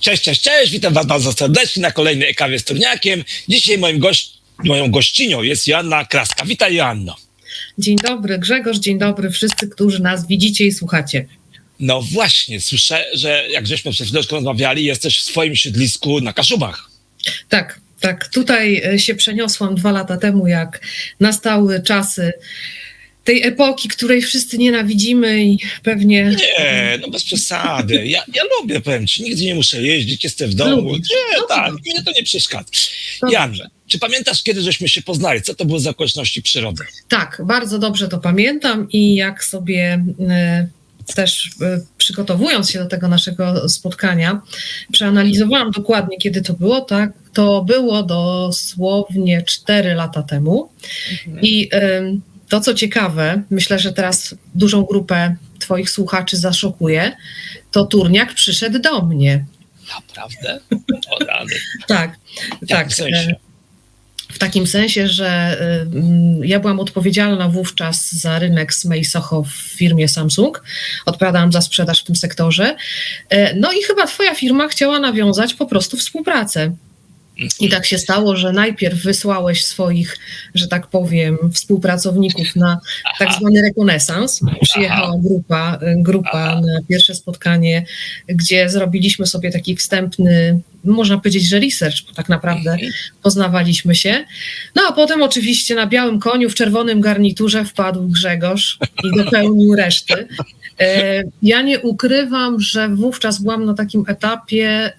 Cześć, cześć, cześć, witam was bardzo serdecznie na kolejnej kawie z Turniakiem. Dzisiaj moim gość, moją gościnią jest Joanna Kraska. Witaj Joanno. Dzień dobry Grzegorz, dzień dobry wszyscy, którzy nas widzicie i słuchacie. No właśnie, słyszę, że jak żeśmy przed chwileczką rozmawiali, jesteś w swoim siedlisku na Kaszubach. Tak, tak, tutaj e, się przeniosłam dwa lata temu, jak nastały czasy tej epoki, której wszyscy nienawidzimy i pewnie... Nie, no bez przesady. Ja, ja lubię, powiem ci, nigdzie nie muszę jeździć, jestem w domu. Lubisz. Nie, No tak, mnie to nie przeszkadza. Dobrze. Janże, czy pamiętasz, kiedy żeśmy się poznali? Co to były za okoliczności przyrody? Tak, bardzo dobrze to pamiętam i jak sobie e, też e, przygotowując się do tego naszego spotkania, przeanalizowałam dokładnie, kiedy to było, tak, to było dosłownie 4 lata temu i em, to, co ciekawe, myślę, że teraz dużą grupę Twoich słuchaczy zaszokuje, to Turniak przyszedł do mnie. Naprawdę? O rany. Tak, W tak. sensie? e, W takim sensie, że y, mm, ja byłam odpowiedzialna wówczas za rynek Smej Soho w firmie Samsung. Odpowiadałam za sprzedaż w tym sektorze. E, No i chyba Twoja firma chciała nawiązać po prostu współpracę. I tak się stało, że najpierw wysłałeś swoich, że tak powiem, współpracowników na tak zwany rekonesans. Przyjechała grupa, grupa Aha. na pierwsze spotkanie, gdzie zrobiliśmy sobie taki wstępny, można powiedzieć, że research, bo tak naprawdę Mhm. poznawaliśmy się. No a potem oczywiście na białym koniu w czerwonym garniturze wpadł Grzegorz i dopełnił reszty. E, Ja nie ukrywam, że wówczas byłam na takim etapie e,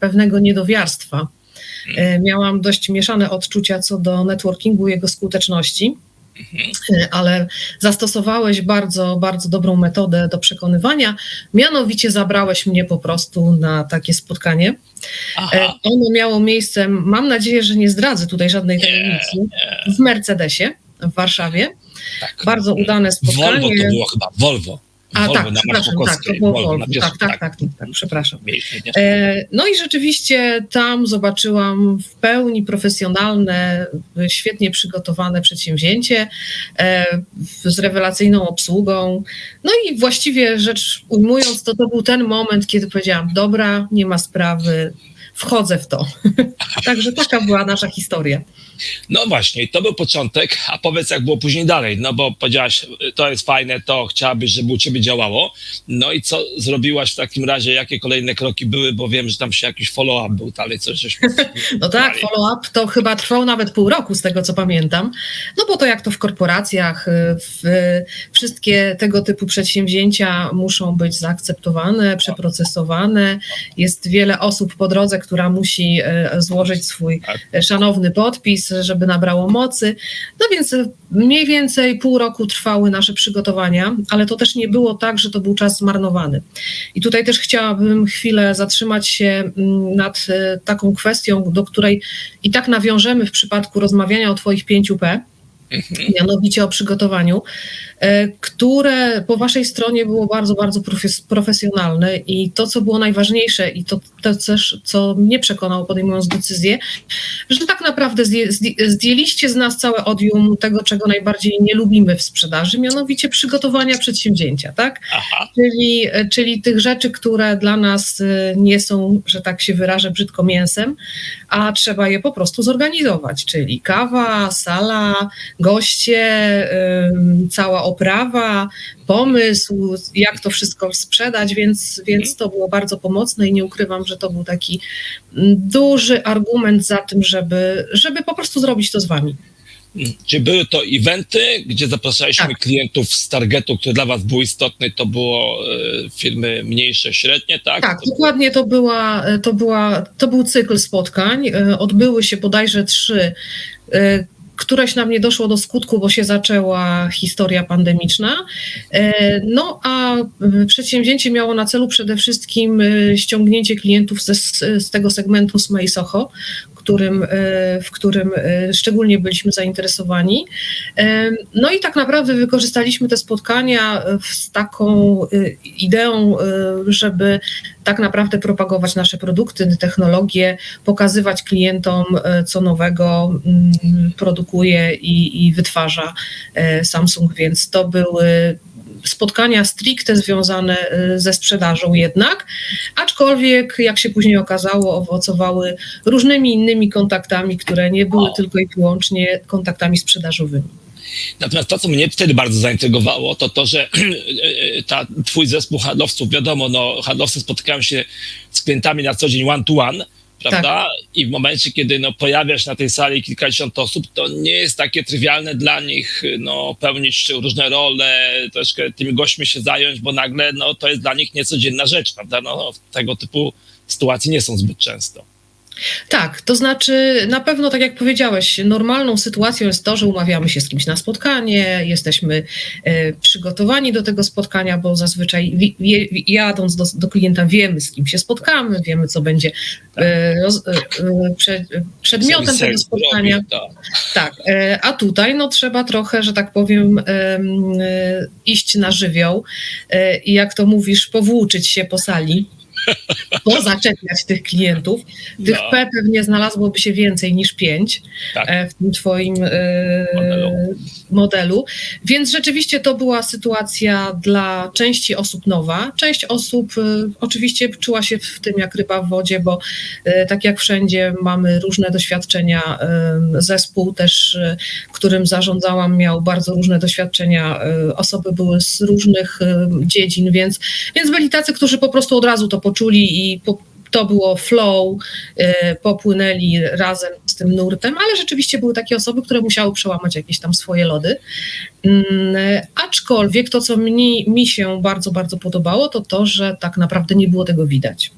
pewnego niedowiarstwa. E, Miałam dość mieszane odczucia co do networkingu, jego skuteczności, E, ale zastosowałeś bardzo, bardzo dobrą metodę do przekonywania. Mianowicie zabrałeś mnie po prostu na takie spotkanie. E, Aha, Ono miało miejsce, mam nadzieję, że nie zdradzę tutaj żadnej tajemnicy, w Mercedesie w Warszawie. tak. Bardzo udane Volvo spotkanie. to było chyba, Volvo. A Volvo tak, na przepraszam, tak, to było Volvo Volvo. Tak, tak, tak, tak, tak, przepraszam. E, No i rzeczywiście tam zobaczyłam w pełni profesjonalne, świetnie przygotowane przedsięwzięcie e, z rewelacyjną obsługą. No i właściwie rzecz ujmując, to to był ten moment, kiedy powiedziałam, dobra, nie ma sprawy, wchodzę w to. Także taka była nasza historia. No właśnie, to był początek, a powiedz jak było później dalej, no bo powiedziałaś, to jest fajne, to chciałabyś, żeby u ciebie działało, no i co zrobiłaś w takim razie, jakie kolejne kroki były, bo wiem, że tam się jakiś follow-up był dalej, coś żeśmy... No tak, follow-up to chyba trwał nawet pół roku, z tego co pamiętam. No bo to jak to w korporacjach, y, w, wszystkie tego typu przedsięwzięcia muszą być zaakceptowane, przeprocesowane. Jest wiele osób po drodze, która musi y, złożyć swój Tak. szanowny podpis, żeby nabrało mocy. No więc mniej więcej pół roku trwały nasze przygotowania, ale to też nie było tak, że to był czas zmarnowany. I tutaj też chciałabym chwilę zatrzymać się mm, nad e, taką kwestią, do której i tak nawiążemy w przypadku rozmawiania o Twoich 5P, mianowicie o przygotowaniu, e, które po Waszej stronie było bardzo, bardzo profes- profesjonalne i to, co było najważniejsze i to, to też, co mnie przekonało podejmując decyzję, że tak naprawdę zdję, zdję- zdjęliście z nas całe odium tego, czego najbardziej nie lubimy w sprzedaży, mianowicie przygotowania przedsięwzięcia, tak? Aha, Czyli, czyli tych rzeczy, które dla nas y, nie są, że tak się wyrażę, brzydko mięsem, a trzeba je po prostu zorganizować, czyli kawa, sala, goście, cała oprawa, pomysł, jak to wszystko sprzedać, więc, więc to było bardzo pomocne i nie ukrywam, że to był taki mm, duży argument za tym, żeby, żeby po prostu zrobić to z wami. Mm. Czy były to eventy, gdzie zapraszaliśmy Tak. klientów z targetu, które dla was było istotne, to było e, firmy mniejsze, średnie, tak? Tak, To- dokładnie to, była, to, była, to był cykl spotkań. E, Odbyły się bodajże trzy. E, Któreś nam nie doszło do skutku, bo się zaczęła historia pandemiczna. E, No a e, przedsięwzięcie miało na celu przede wszystkim e, ściągnięcie klientów ze, z tego segmentu Smay Soho, którym, e, w którym e, szczególnie byliśmy zainteresowani. E, No i tak naprawdę wykorzystaliśmy te spotkania z taką ideą, żeby tak naprawdę propagować nasze produkty, technologie, pokazywać klientom, co nowego mm, produkuje i, i wytwarza Samsung, więc to były spotkania stricte związane y, ze sprzedażą jednak, aczkolwiek jak się później okazało, owocowały różnymi innymi kontaktami, które nie były tylko i wyłącznie kontaktami sprzedażowymi. Natomiast to, co mnie wtedy bardzo zaintrygowało, to to, że ta, twój zespół handlowców, wiadomo, no, handlowcy spotykają się z klientami na co dzień one to one, prawda? I w momencie, kiedy no, pojawia się na tej sali kilkadziesiąt osób, to nie jest takie trywialne dla nich no, pełnić różne role, troszkę tymi gośćmi się zająć, bo nagle no, to jest dla nich niecodzienna rzecz, prawda? No, tego typu sytuacje nie są zbyt często. Tak, to znaczy na pewno, tak jak powiedziałeś, normalną sytuacją jest to, że umawiamy się z kimś na spotkanie, jesteśmy e, przygotowani do tego spotkania, bo zazwyczaj wi, wie, jadąc do, do klienta wiemy, z kim się spotkamy, wiemy, co będzie e, roz, e, e, prze, przedmiotem tego spotkania. robi, tak. Tak, e, a tutaj no, trzeba trochę, że tak powiem, em, e, iść na żywioł e, i jak to mówisz, powłóczyć się po sali, pozaczepiać tych klientów. Tych No. P pewnie znalazłoby się więcej niż pięć Tak. e, w tym twoim e, Modelu. Więc rzeczywiście to była sytuacja dla części osób nowa. Część osób e, oczywiście czuła się w tym jak ryba w wodzie, bo e, tak jak wszędzie mamy różne doświadczenia. E, Zespół też, e, którym zarządzałam, miał bardzo różne doświadczenia. Osoby były z różnych dziedzin, więc, więc byli tacy, którzy po prostu od razu to poczuli i po, to było flow, e, popłynęli razem z tym nurtem, ale rzeczywiście były takie osoby, które musiały przełamać jakieś tam swoje lody. Mm, Aczkolwiek to, co mi, mi się bardzo, bardzo podobało, to to, że tak naprawdę nie było tego widać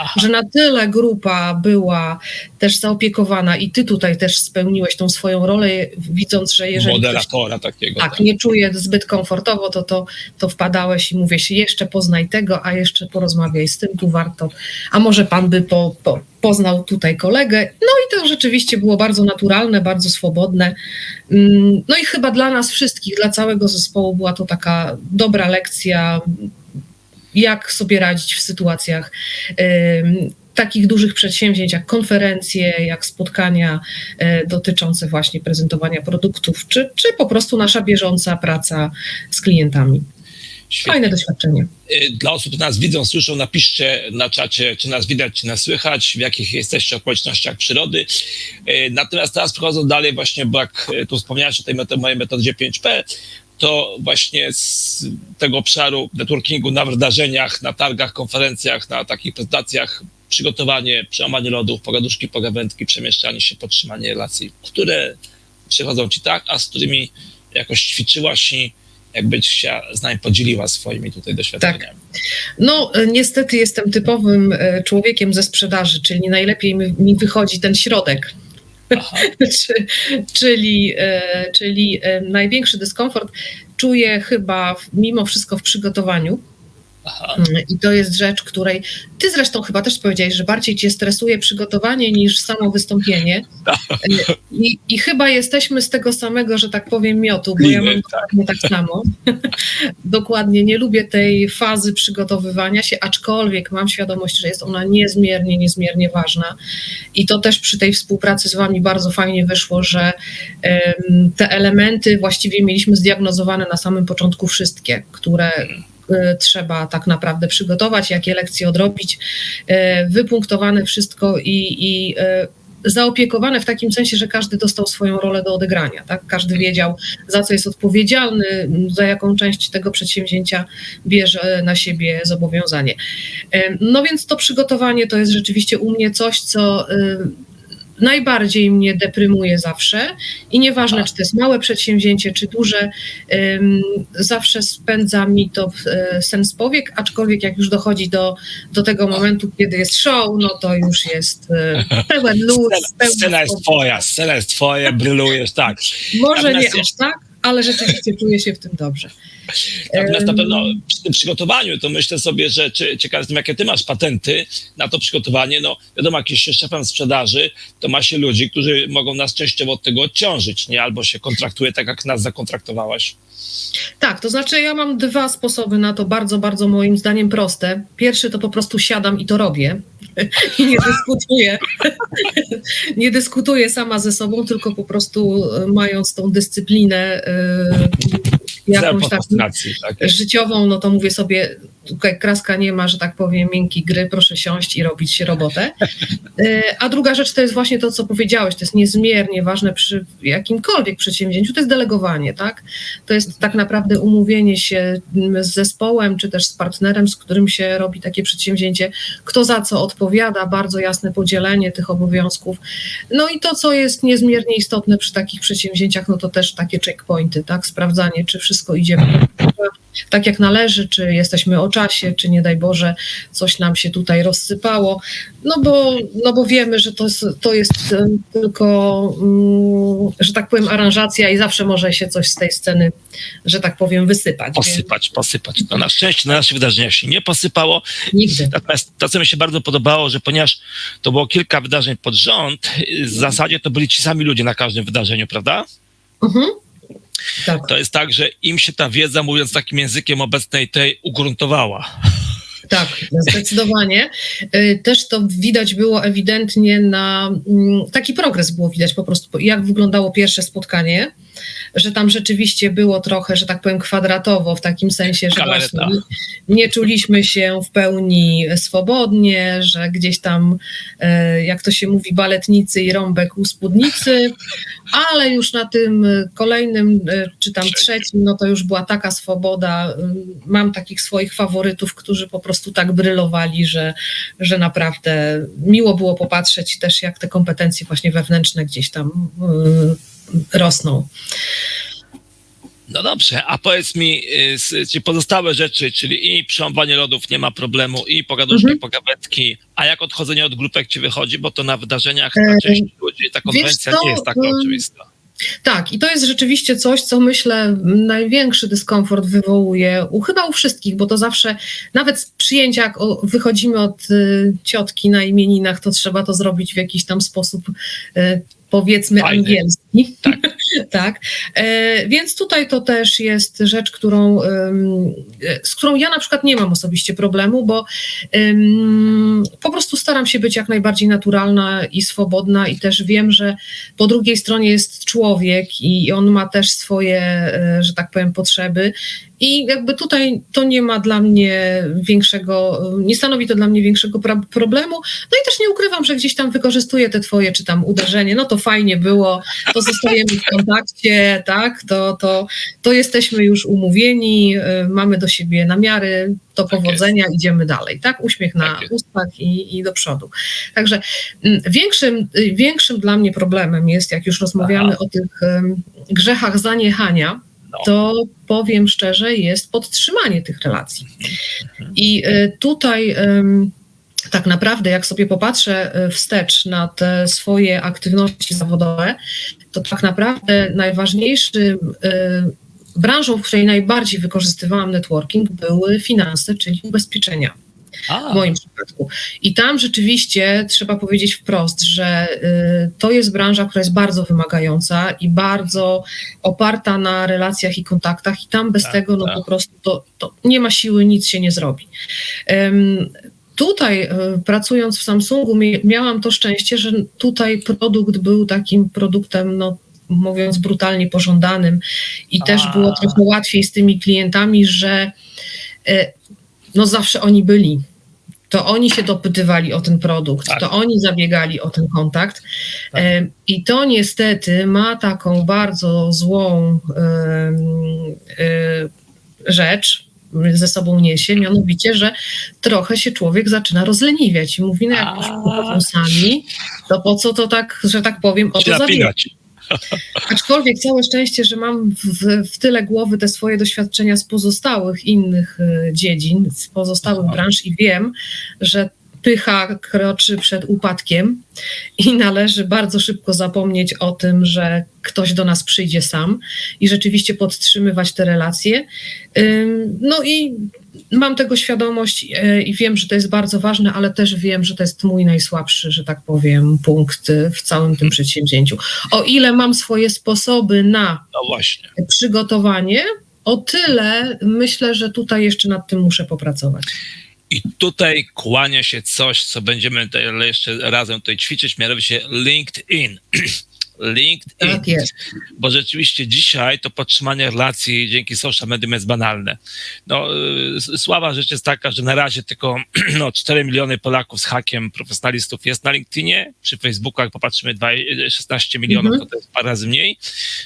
Aha. że na tyle grupa była też zaopiekowana i ty tutaj też spełniłeś tą swoją rolę, widząc, że jeżeli ktoś Moderatora takiego. tak, nie czuje zbyt komfortowo, to, to, to wpadałeś i mówię się, jeszcze poznaj tego, a jeszcze porozmawiaj z tym, tu warto, a może pan by po, po, poznał tutaj kolegę. No i to rzeczywiście było bardzo naturalne, bardzo swobodne. Mm, No i chyba dla nas wszystkich, dla całego zespołu była to taka dobra lekcja, jak sobie radzić w sytuacjach takich dużych przedsięwzięć jak konferencje, jak spotkania e, dotyczące właśnie prezentowania produktów, czy, czy po prostu nasza bieżąca praca z klientami. Świetnie. Fajne doświadczenie. Y, Dla osób, które nas widzą, słyszą, napiszcie na czacie, czy nas widać, czy nas słychać, w jakich jesteście okolicznościach przyrody. Y, Natomiast teraz przechodząc dalej właśnie, bo jak tu wspomniałeś o tej metod- mojej metodzie 5P, to właśnie z tego obszaru networkingu na wydarzeniach, na targach, konferencjach, na takich prezentacjach, przygotowanie, przełamanie lodów, pogaduszki, pogawędki, przemieszczanie się, podtrzymanie relacji, które przychodzą ci tak, a z którymi jakoś ćwiczyłaś i jakbyś się z nami podzieliła swoimi tutaj doświadczeniami. No, e, niestety jestem typowym e, człowiekiem ze sprzedaży, czyli najlepiej mi wychodzi ten środek. Czyli, e, czyli e, największy dyskomfort czuję chyba mimo wszystko w przygotowaniu. Aha. Mm, I to jest rzecz, której ty zresztą chyba też powiedziałeś, że bardziej cię stresuje przygotowanie niż samo wystąpienie. Y, I, I chyba jesteśmy z tego samego, że tak powiem, miotu, bo ja mam tak. dokładnie tak samo. dokładnie nie lubię tej fazy przygotowywania się, aczkolwiek mam świadomość, że jest ona niezmiernie, niezmiernie ważna. I to też przy tej współpracy z wami bardzo fajnie wyszło, że em, te elementy właściwie mieliśmy zdiagnozowane na samym początku wszystkie, które y, trzeba tak naprawdę przygotować, jakie lekcje odrobić, y, wypunktowane wszystko i, i y, zaopiekowane w takim sensie, że każdy dostał swoją rolę do odegrania. Tak? Każdy wiedział, za co jest odpowiedzialny, za jaką część tego przedsięwzięcia bierze na siebie zobowiązanie. No więc to przygotowanie to jest rzeczywiście u mnie coś, co y, najbardziej mnie deprymuje zawsze i nieważne, czy to jest małe przedsięwzięcie, czy duże, zawsze spędza mi to y, sens powiek, aczkolwiek jak już dochodzi do, do tego momentu, kiedy jest show, no to już jest y, pełen luz. Scena, pełen scena jest twoja, scena jest twoja, brylujesz, tak. Może nie aż tak, ale rzeczywiście czuję się w tym dobrze. Natomiast na pewno przy tym przygotowaniu to myślę sobie, że czy, ciekaw jestem, jakie ty masz patenty na to przygotowanie. No wiadomo, jak jesteś szefem sprzedaży, to ma się ludzi, którzy mogą nas częściowo od tego odciążyć, nie? Albo się kontraktuje tak, jak nas zakontraktowałaś. Tak, to znaczy ja mam dwa sposoby na to, bardzo, bardzo moim zdaniem proste. Pierwszy to po prostu siadam i to robię i nie dyskutuję. nie dyskutuję sama ze sobą, tylko po prostu e, mając tą dyscyplinę e, jakąś taką tak? życiową, no to mówię sobie, tutaj kraska nie ma, że tak powiem, miękkiej gry, proszę siąść i robić się robotę. Y, A druga rzecz to jest właśnie to, co powiedziałeś, to jest niezmiernie ważne przy jakimkolwiek przedsięwzięciu, to jest delegowanie, tak? To jest tak naprawdę umówienie się mm, z zespołem, czy też z partnerem, z którym się robi takie przedsięwzięcie, kto za co odpowiada, bardzo jasne podzielenie tych obowiązków. No i to, co jest niezmiernie istotne przy takich przedsięwzięciach, no to też takie checkpointy, tak? Sprawdzanie, czy wszystko idzie tak jak należy, czy jesteśmy o czasie, czy nie daj Boże, coś nam się tutaj rozsypało. No bo, no bo wiemy, że to jest, to jest e, tylko, mm, że tak powiem, aranżacja i zawsze może się coś z tej sceny, że tak powiem, wysypać. Więc Posypać, posypać. No na szczęście na naszych wydarzeniach się nie posypało. Nigdy. Natomiast to, co mi się bardzo podobało, że ponieważ to było kilka wydarzeń pod rząd, w zasadzie to byli ci sami ludzie na każdym wydarzeniu, prawda? Mhm. Tak. To jest tak, że im się ta wiedza, mówiąc takim językiem obecnej tej, ugruntowała. Tak, zdecydowanie. Y, Też to widać było ewidentnie na mm, taki progres było widać po prostu, jak wyglądało pierwsze spotkanie, że tam rzeczywiście było trochę, że tak powiem, kwadratowo, w takim sensie, że właśnie nie, nie czuliśmy się w pełni swobodnie, że gdzieś tam, e, jak to się mówi, baletnicy i rąbek u spódnicy, ale już na tym e, kolejnym, e, czy tam Trzecim. no to już była taka swoboda. Y, Mam takich swoich faworytów, którzy po prostu tak brylowali, że, że naprawdę miło było popatrzeć też, jak te kompetencje właśnie wewnętrzne gdzieś tam rosną. No dobrze, a powiedz mi, czy pozostałe rzeczy, czyli i przełamywanie lodów nie ma problemu, i pogaduszki, Mhm. pogawetki, a jak odchodzenie od grupek ci wychodzi, bo to na wydarzeniach E, części ludzi ta konwencja nie jest taka oczywista. Tak, i to jest rzeczywiście coś, co myślę największy dyskomfort wywołuje u chyba u wszystkich, bo to zawsze, nawet z przyjęcia, jak o- wychodzimy od y, ciotki na imieninach, to trzeba to zrobić w jakiś tam sposób, y, powiedzmy, Fajny. angielski. Tak. tak. E, więc tutaj to też jest rzecz, którą, ym, e, z którą ja na przykład nie mam osobiście problemu, bo ym, po prostu staram się być jak najbardziej naturalna i swobodna i też wiem, że po drugiej stronie jest człowiek i on ma też swoje, e, że tak powiem, potrzeby. I jakby tutaj to nie ma dla mnie większego, nie stanowi to dla mnie większego problemu. No i też nie ukrywam, że gdzieś tam wykorzystuję te twoje, czy tam uderzenie, no to fajnie było, to zostajemy w kontakcie, tak, to, to, to jesteśmy już umówieni, y, mamy do siebie namiary, to Tak powodzenia, idziemy dalej, tak, uśmiech na Tak jest. ustach i, i do przodu. Także mm, większym, y, większym dla mnie problemem jest, jak już rozmawiamy Aha. o tych grzechach zaniechania. To powiem szczerze, jest podtrzymanie tych relacji. I y, tutaj tak naprawdę, jak sobie popatrzę y, wstecz na te swoje aktywności zawodowe, to tak naprawdę najważniejszym y, branżą, w której najbardziej wykorzystywałam networking, były finanse, czyli ubezpieczenia A, w moim przypadku. I tam rzeczywiście trzeba powiedzieć wprost, że y, to jest branża, która jest bardzo wymagająca i bardzo oparta na relacjach i kontaktach, i tam bez Tak, tego no tak. po prostu to, to nie ma siły, nic się nie zrobi. Ym, Tutaj y, pracując w Samsungu miałam to szczęście, że tutaj produkt był takim produktem, no mówiąc brutalnie, pożądanym i też A. było trochę łatwiej z tymi klientami, że y, no zawsze oni byli. To oni się dopytywali o ten produkt, Tak. to oni zabiegali o ten kontakt. Tak. I to niestety ma taką bardzo złą y, rzecz, ze sobą niesie, mianowicie, że trochę się człowiek zaczyna rozleniwiać i mówi, no jak już sami, to po co to tak, że tak powiem, o to. Aczkolwiek całe szczęście, że mam w, w tyle głowy te swoje doświadczenia z pozostałych innych y, dziedzin, z pozostałych Aha. branż i wiem, że pycha kroczy przed upadkiem i należy bardzo szybko zapomnieć o tym, że ktoś do nas przyjdzie sam i rzeczywiście podtrzymywać te relacje. No i mam tego świadomość e, i wiem, że to jest bardzo ważne, ale też wiem, że to jest mój najsłabszy, że tak powiem, punkt w całym tym przedsięwzięciu. O ile mam swoje sposoby na No przygotowanie, o tyle myślę, że tutaj jeszcze nad tym muszę popracować. I tutaj kłania się coś, co będziemy jeszcze razem tutaj ćwiczyć, mianowicie LinkedIn. LinkedIn. Tak jest. Bo rzeczywiście dzisiaj to podtrzymanie relacji dzięki social medium jest banalne. No, y, słaba rzecz jest taka, że na razie tylko no, 4 miliony Polaków z hakiem profesjonalistów jest na LinkedInie. Przy Facebooku, jak popatrzymy, dwa- 16 milionów, Mhm. to, to jest parę razy mniej.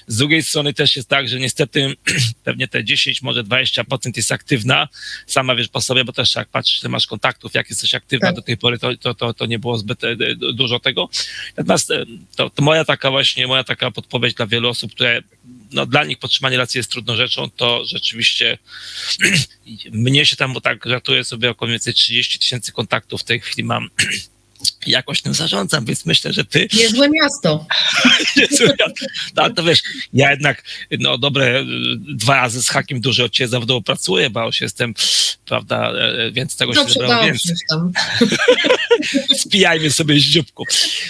Z drugiej strony też jest tak, że niestety pewnie te 10, może 20% jest aktywna. Sama wiesz po sobie, bo też jak patrzysz, ile masz kontaktów, jak jesteś aktywna Tak. do tej pory, to, to, to, to nie było zbyt du- dużo tego. Natomiast to, to moja taka właśnie, moja taka podpowiedź dla wielu osób, które no, dla nich podtrzymanie relacji jest trudną rzeczą, to rzeczywiście mnie się tam, bo tak żartuję sobie, około więcej 30 tysięcy kontaktów w tej chwili mam. Jakoś tym zarządzam, więc myślę, że ty Niezłe miasto. no, to wiesz, ja jednak, no dobre, y, dwa razy z hakiem dużo od ciebie zawodowo pracuję, bo już jestem, prawda, e, więc tego się Dobrze, zebrało dobrze więcej. Spijajmy sobie z dzióbku.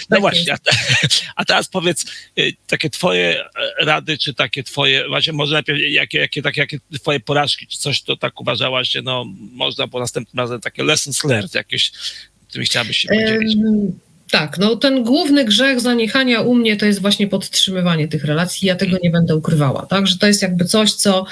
No Tak właśnie, a, a teraz powiedz, y, takie twoje e, rady, czy takie twoje, właśnie może najpierw, jakie, jakie, takie, jakie twoje porażki, czy coś, to tak uważałaś, że no, można po następnym razem takie lessons learned jakieś, którymi chciałabyś się podzielić. Tak, no ten główny grzech zaniechania u mnie to jest właśnie podtrzymywanie tych relacji. Ja tego nie będę ukrywała, tak? Że to jest jakby coś, co.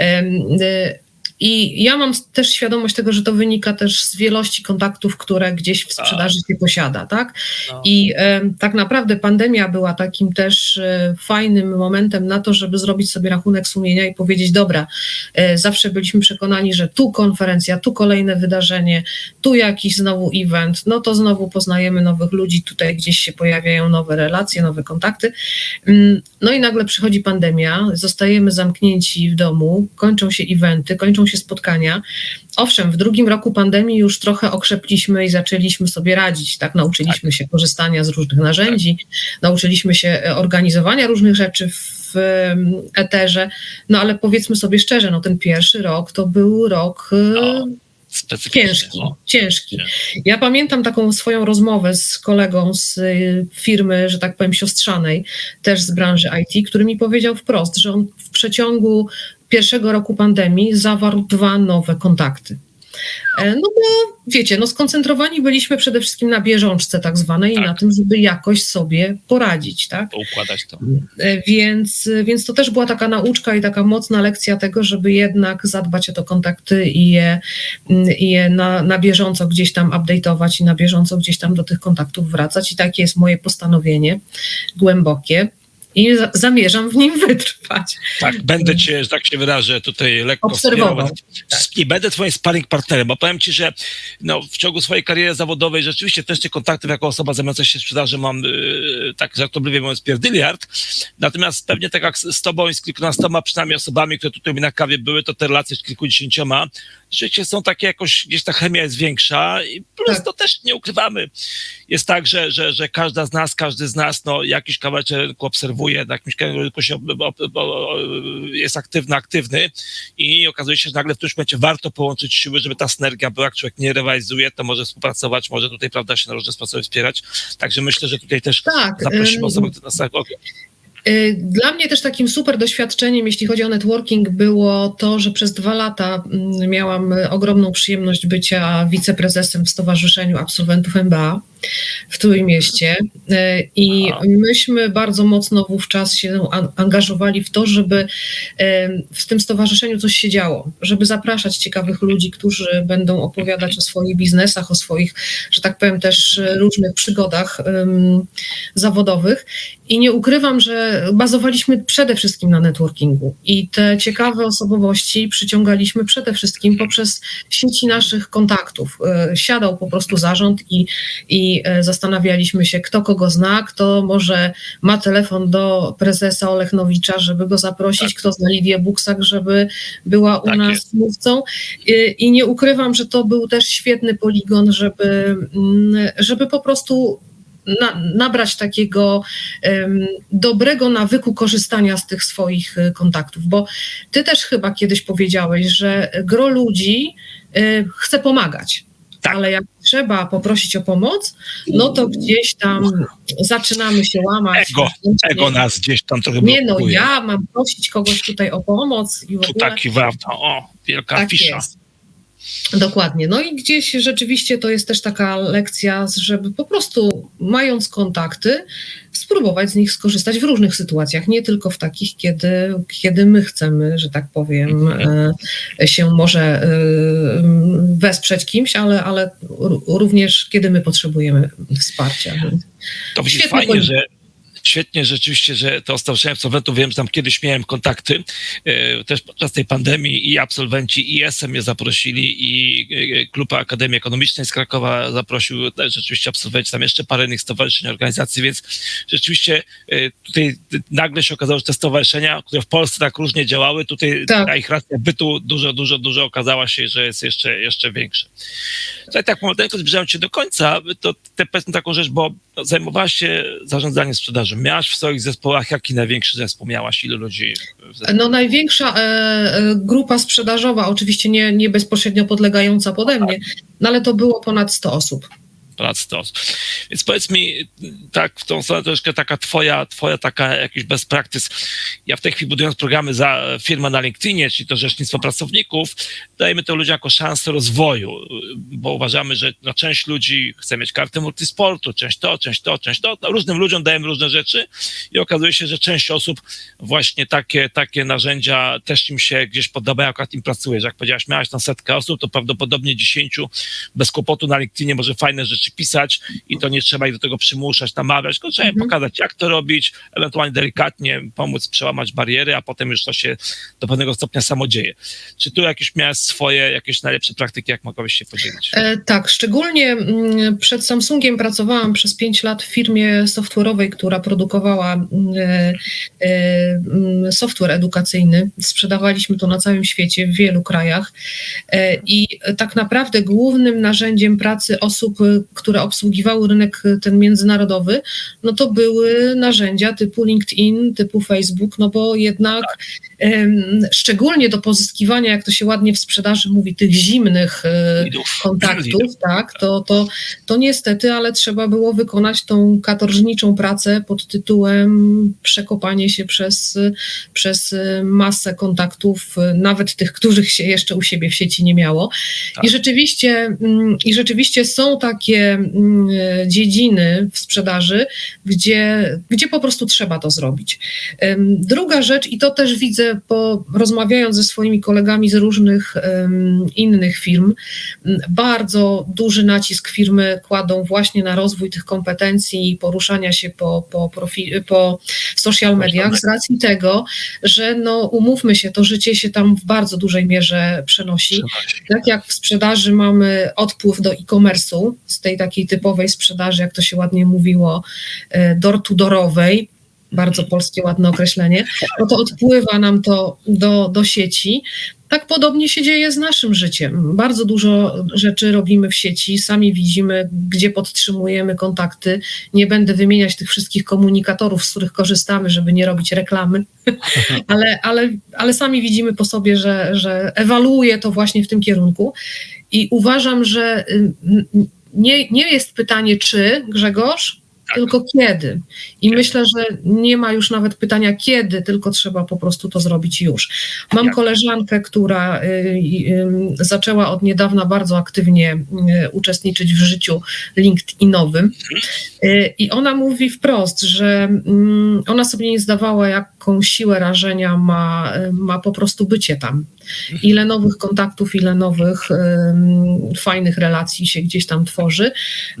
y, I ja mam też świadomość tego, że to wynika też z wielości kontaktów, które gdzieś w sprzedaży się posiada, tak? No. I em, tak naprawdę pandemia była takim też e, fajnym momentem na to, żeby zrobić sobie rachunek sumienia i powiedzieć: Dobra, e, zawsze byliśmy przekonani, że tu konferencja, tu kolejne wydarzenie, tu jakiś znowu event, no to znowu poznajemy nowych ludzi, tutaj gdzieś się pojawiają nowe relacje, nowe kontakty. Mm, No i nagle przychodzi pandemia, zostajemy zamknięci w domu, kończą się eventy, kończą się spotkania. Owszem, w drugim roku pandemii już trochę okrzepliśmy i zaczęliśmy sobie radzić, tak? Nauczyliśmy się korzystania z różnych narzędzi, nauczyliśmy się e, organizowania różnych rzeczy w eterze, no ale powiedzmy sobie szczerze, no ten pierwszy rok to był rok e, No, ciężki, ciężki. Ja pamiętam taką swoją rozmowę z kolegą z y, firmy, że tak powiem, siostrzanej, też z branży IT, który mi powiedział wprost, że on w przeciągu pierwszego roku pandemii zawarł dwa nowe kontakty. E, No bo wiecie, no skoncentrowani byliśmy przede wszystkim na bieżączce tak zwanej i Tak. na tym, żeby jakoś sobie poradzić, tak? Poukładać to. E, Więc, więc to też była taka nauczka i taka mocna lekcja tego, żeby jednak zadbać o te kontakty i je, mm, i je na, na bieżąco gdzieś tam update'ować i na bieżąco gdzieś tam do tych kontaktów wracać. I takie jest moje postanowienie głębokie. I za, zamierzam w nim wytrwać. Tak, będę cię, że tak się wyrażę, tutaj lekko Obserwował. wspierał. I będę twoim sparring partnerem, bo powiem ci, że no, w ciągu swojej kariery zawodowej rzeczywiście też tych kontaktów jako osoba zajmująca się sprzedażą mam, yy, tak żartobliwie mówiąc, pierdyliard. Natomiast pewnie tak jak z z tobą i z kilkunastoma przynajmniej osobami, które tutaj mi na kawie były, to te relacje z kilkudziesięcioma, rzeczywiście są takie jakoś, gdzieś ta chemia jest większa i plus Tak. to też nie ukrywamy. Jest tak, że, że, że każda z nas, każdy z nas, no jakiś kawałek rynku obserwuje, na jakimś rynku się ob, ob, jest aktywny, aktywny i okazuje się, że nagle w którymś momencie warto połączyć siły, żeby ta synergia była, jak człowiek nie rywalizuje, to może współpracować, może tutaj, prawda, się na różne sposoby wspierać. Także myślę, że tutaj też Tak. zaprosimy osoby, które nas Dla mnie też takim super doświadczeniem, jeśli chodzi o networking, było to, że przez dwa lata mm, miałam y, ogromną przyjemność bycia wiceprezesem w Stowarzyszeniu Absolwentów MBA w Trójmieście. Y, I myśmy bardzo mocno wówczas się an- angażowali w to, żeby y, w tym stowarzyszeniu coś się działo, żeby zapraszać ciekawych ludzi, którzy będą opowiadać o swoich biznesach, o swoich, że tak powiem, też różnych przygodach zawodowych. I nie ukrywam, że bazowaliśmy przede wszystkim na networkingu i te ciekawe osobowości przyciągaliśmy przede wszystkim poprzez sieci naszych kontaktów. E, Siadał po prostu zarząd i, i e, zastanawialiśmy się, kto kogo zna, kto może ma telefon do prezesa Olechnowicza, żeby go zaprosić, kto zna Lidię Buksak, żeby była u Tak nas jest. mówcą. I, I nie ukrywam, że to był też świetny poligon, żeby, mm, żeby po prostu na, nabrać takiego em, dobrego nawyku korzystania z tych swoich y, kontaktów, bo ty też chyba kiedyś powiedziałeś, że gro ludzi y, chce pomagać. Tak. Ale jak trzeba poprosić o pomoc, no to gdzieś tam zaczynamy się łamać. Ego, ego nas gdzieś tam trochę Nie no, blokuje. ja mam prosić kogoś tutaj o pomoc i w Tu taki, prawda, o, wielka Tak fisza. jest. Dokładnie. No i gdzieś rzeczywiście to jest też taka lekcja, żeby po prostu mając kontakty, spróbować z nich skorzystać w różnych sytuacjach, nie tylko w takich, kiedy, kiedy my chcemy, że tak powiem, e, się może e, wesprzeć kimś, ale, ale również kiedy my potrzebujemy wsparcia. To Świetnie fajnie, że świetnie rzeczywiście, że to Stowarzyszenie Absolwentów, wiem, że tam kiedyś miałem kontakty, e, też podczas tej pandemii i absolwenci IS-em mnie zaprosili i e, Klub Akademii Ekonomicznej z Krakowa zaprosił też rzeczywiście absolwenci, tam jeszcze parę innych stowarzyszeń, organizacji, więc rzeczywiście e, tutaj nagle się okazało, że te stowarzyszenia, które w Polsce tak różnie działały, tutaj Tak. ta ich racja bytu dużo, dużo, dużo okazała się, że jest jeszcze, jeszcze większa. Tutaj tak pomaleńko zbliżając się do końca, to te powiedzmy taką rzecz, bo zajmowałaś się zarządzaniem sprzedaży. Miałaś w swoich zespołach, jaki największy zespół miałaś? Ilu ludzi? No największa e, e, grupa sprzedażowa, oczywiście nie, nie bezpośrednio podlegająca pode mnie, no ale to było ponad 100 osób. Prac to. Więc powiedz mi, tak, w tą stronę troszkę taka twoja, twoja taka jakiś best practice. Ja w tej chwili budując programy za firmę na LinkedInie, czyli to rzecznictwo pracowników, dajemy to ludziom jako szansę rozwoju, bo uważamy, że no, część ludzi chce mieć kartę multisportu, część to, część to, część to. No, różnym ludziom dajemy różne rzeczy i okazuje się, że część osób właśnie takie, takie narzędzia też im się gdzieś podobają, akurat im pracuje. Że jak powiedziałaś, miałaś tam setkę osób, to prawdopodobnie dziesięciu bez kłopotu na LinkedInie może fajne rzeczy pisać i to nie trzeba ich do tego przymuszać, namawiać, tylko trzeba im Mhm. pokazać, jak to robić, ewentualnie delikatnie pomóc przełamać bariery, a potem już to się do pewnego stopnia samo dzieje. Czy tu jakieś miałeś swoje, jakieś najlepsze praktyki, jak mogłabyś się podzielić? E, tak, szczególnie mm, przed Samsungiem pracowałam przez 5 lat w firmie software'owej, która produkowała mm, e, e, mm, software edukacyjny. Sprzedawaliśmy to na całym świecie, w wielu krajach. E, I tak naprawdę głównym narzędziem pracy osób, które obsługiwały rynek e, ten międzynarodowy, no to były narzędzia typu LinkedIn, typu Facebook, no bo jednak em, szczególnie do pozyskiwania, jak to się ładnie w sprzedaży mówi, tych zimnych e, Lidów. kontaktów, Lidów. tak, to, to, to niestety, ale trzeba było wykonać tą katorżniczą pracę pod tytułem przekopanie się przez, przez masę kontaktów, nawet tych, których się jeszcze u siebie w sieci nie miało. Tak. I rzeczywiście, mm, i rzeczywiście są takie mm, dziedziny w sprzedaży, gdzie, gdzie po prostu trzeba to zrobić. Druga rzecz, i to też widzę, po rozmawiając ze swoimi kolegami z różnych innych firm, bardzo duży nacisk firmy kładą właśnie na rozwój tych kompetencji i poruszania się po, po, profi- po social mediach z racji tego, że no umówmy się, to życie się tam w bardzo dużej mierze przenosi. Tak jak w sprzedaży mamy odpływ do e-commerce'u, z tej takiej typowej sprzedaży, jak to się ładnie mówiło, e, door-to-doorowej, bardzo polskie ładne określenie, no to odpływa nam to do, do sieci. Tak podobnie się dzieje z naszym życiem. Bardzo dużo rzeczy robimy w sieci, sami widzimy, gdzie podtrzymujemy kontakty. Nie będę wymieniać tych wszystkich komunikatorów, z których korzystamy, żeby nie robić reklamy, ale, ale, ale sami widzimy po sobie, że, że ewaluuje to właśnie w tym kierunku. I uważam, że y, nie, nie jest pytanie, czy Grzegorz, tylko kiedy. I myślę, że nie ma już nawet pytania kiedy, tylko trzeba po prostu to zrobić już. Mam Jak? koleżankę, która y, y, zaczęła od niedawna bardzo aktywnie y, uczestniczyć w życiu LinkedInowym. Y, I ona mówi wprost, że mm, ona sobie nie zdawała, jaką siłę rażenia ma, y, ma po prostu bycie tam. Ile nowych kontaktów, ile nowych fajnych relacji się gdzieś tam tworzy.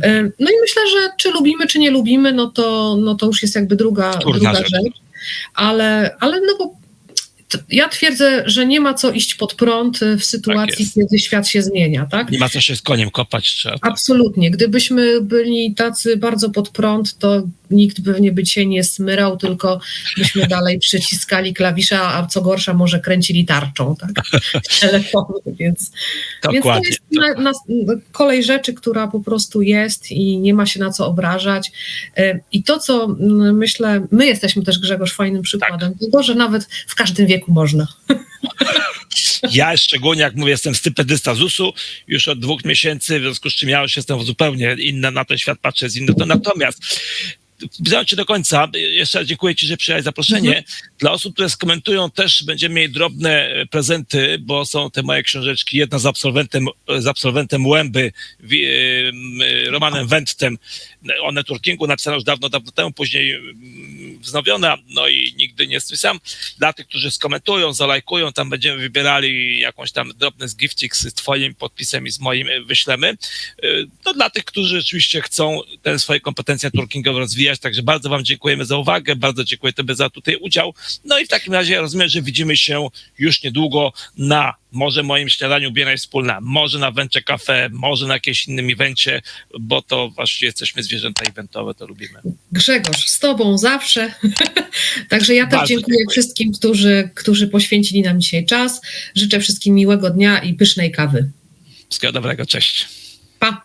Ym, No i myślę, że czy lubimy, czy nie lubimy, no to, no to już jest jakby druga, druga rzecz. rzecz. Ale, ale no bo ja twierdzę, że nie ma co iść pod prąd y, w sytuacji, Tak kiedy świat się zmienia, tak? Nie ma co się z koniem kopać, trzeba. Absolutnie. Gdybyśmy byli tacy bardzo pod prąd, to nikt pewnie by się nie smyrał, tylko byśmy dalej przyciskali klawisze, a co gorsza, może kręcili tarczą, tak? W telefonie, więc, więc to jest na, na, kolej rzeczy, która po prostu jest i nie ma się na co obrażać. Y, I to, co mm, myślę, my jesteśmy też, Grzegorz, fajnym przykładem tego, że nawet w każdym wieku można. Ja szczególnie, jak mówię, jestem stypendysta ZUS-u już od dwóch miesięcy, w związku z czym ja już jestem zupełnie inna, na ten świat patrzę z innego. Natomiast Zbliżając się do końca, jeszcze raz dziękuję Ci, że przyjąłeś zaproszenie. Dla osób, które skomentują, też będziemy mieli drobne e, prezenty, bo są te moje książeczki. Jedna z absolwentem, z absolwentem Łęby, e, e, Romanem Wędtem, o networkingu, napisana już dawno, dawno temu, później wznowiona, no i nigdy nie sam. Dla tych, którzy skomentują, zalajkują, tam będziemy wybierali jakąś tam drobny z gifcik z twoim podpisem i z moim wyślemy. To dla tych, którzy rzeczywiście chcą te swoje kompetencje networkingowe rozwijać, także bardzo wam dziękujemy za uwagę, bardzo dziękuję tobie za tutaj udział. No i w takim razie rozumiem, że widzimy się już niedługo na może moim śniadaniu Bieraj Wspólna, może na Węcze Cafe, może na jakimś innym evencie, bo to właściwie jesteśmy zwierzęta eventowe, to lubimy. Grzegorz, z Tobą zawsze. Także ja też dziękuję dziękuję. wszystkim, którzy, którzy poświęcili nam dzisiaj czas. Życzę wszystkim miłego dnia i pysznej kawy. Wszystkiego dobrego, cześć. Pa!